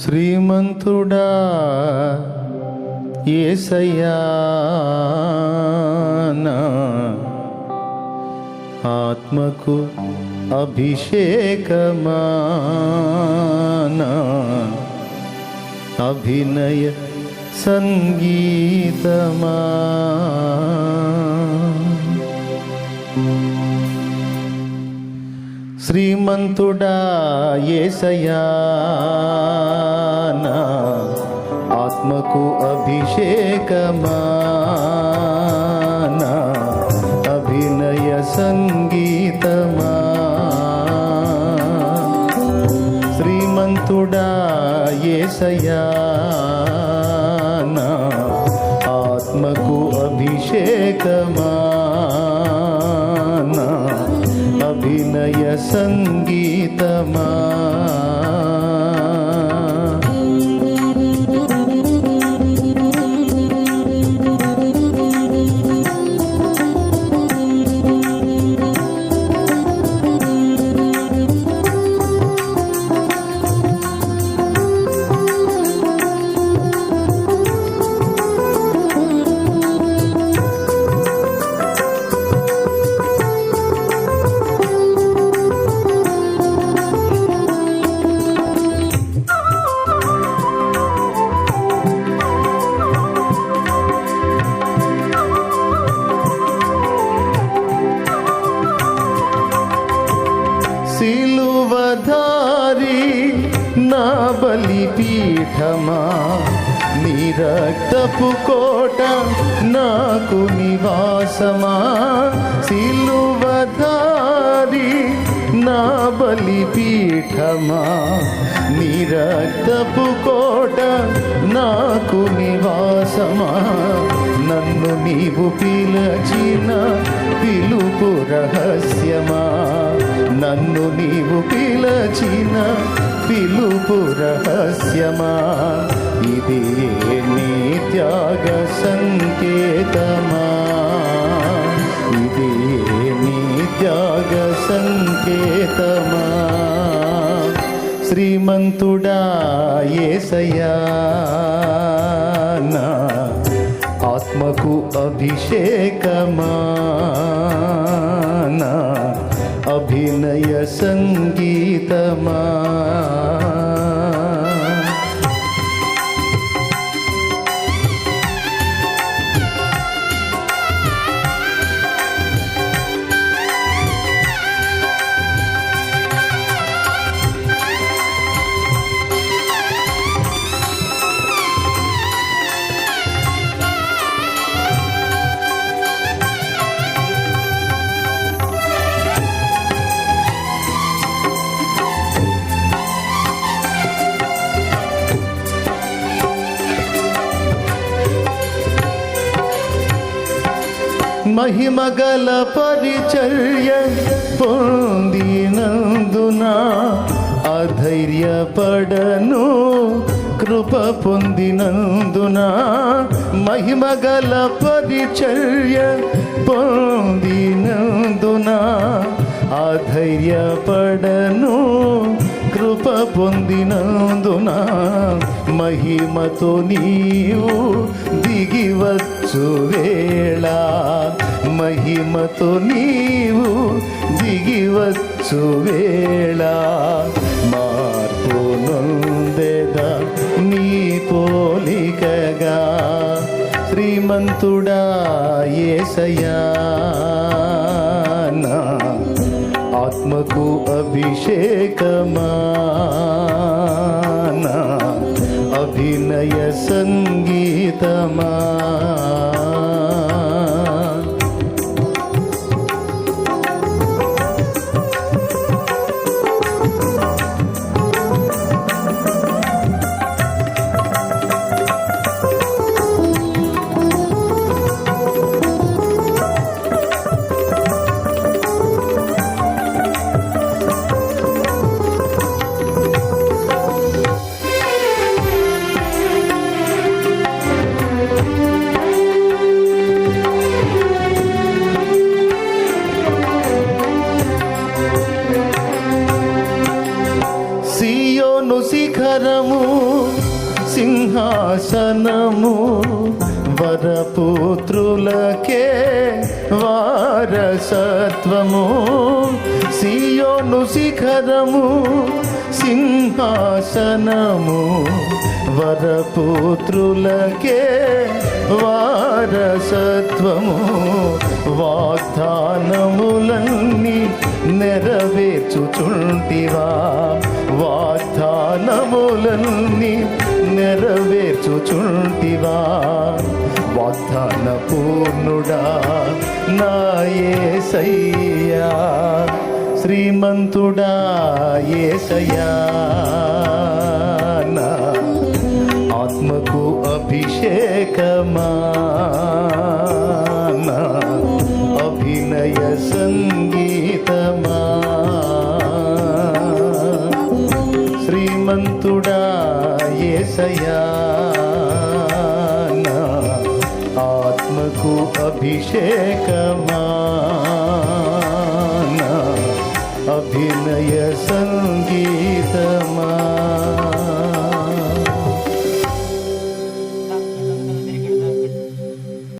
శ్రీమంతుడా ఏసయ్యా ఆత్మకు అభిషేకమానా అభినయ సంగీతమా. శ్రీమంతుడా ఏసయా ఆత్మకు అభిషేకమా అభినయ సంగీతమా. శ్రీమంతుడా ఏసయా ఆత్మకు అభిషేకమా. అభినయ పీఠమా? నీ రక్తపు కోట నాకు నివాసమా? సిలువధారి నా బలిపీఠమా నీ రక్తపు కోట నాకు నివాసమా? నన్ను నీవు పిలచిన పిలుపు రహస్యమా? నన్ను నీవు పిలచిన పిలుపు రహస్యమా ఇది నీ త్యాగ సంకేతమా ఇది నీ త్యాగ సంకేతమా శ్రీమంతుడా ఏసయా నా ఆత్మకు అభిషేకమా? నా అభినయ సంగీతమా? మహిమగల పరిచర్య పొందినందున అధైర్యపడను కృప పొందినందున మహిమగల పరిచర్య పొందినందున అధైర్యపడను కృప పొందినందున మహిమతో నీవు దిగివచ్చు వేళ. మహిమతో నీవు దిగివచ్చు వేళ. మార్పు నొందెద నీ పోలికగా. శ్రీమంతుడా ఏసయా నా ఆత్మకు అభిషేకమా నా అభినయ సంగీతమా? శిఖరము సింహాసనము వరపుత్రులకే వారసత్వము సియోను శిఖరము సింహాసనము. వరపుత్రులకే వారసత్వము వాగ్దానములన్నీ నెరవేర్చుచుంటివా? వాగ్దానములన్నీ నెరవేర్చుచుంటివా? నాయసయ్యా శ్రీమంతుడా ఏసయ్యా. నా ఆత్మకు అభిషేకమా. నా అభినయ సంగీతమా. శ్రీమంతుడా ఏసయా నా ఆత్మకు అభిషేకమా. నా అభినయ సంగీతమా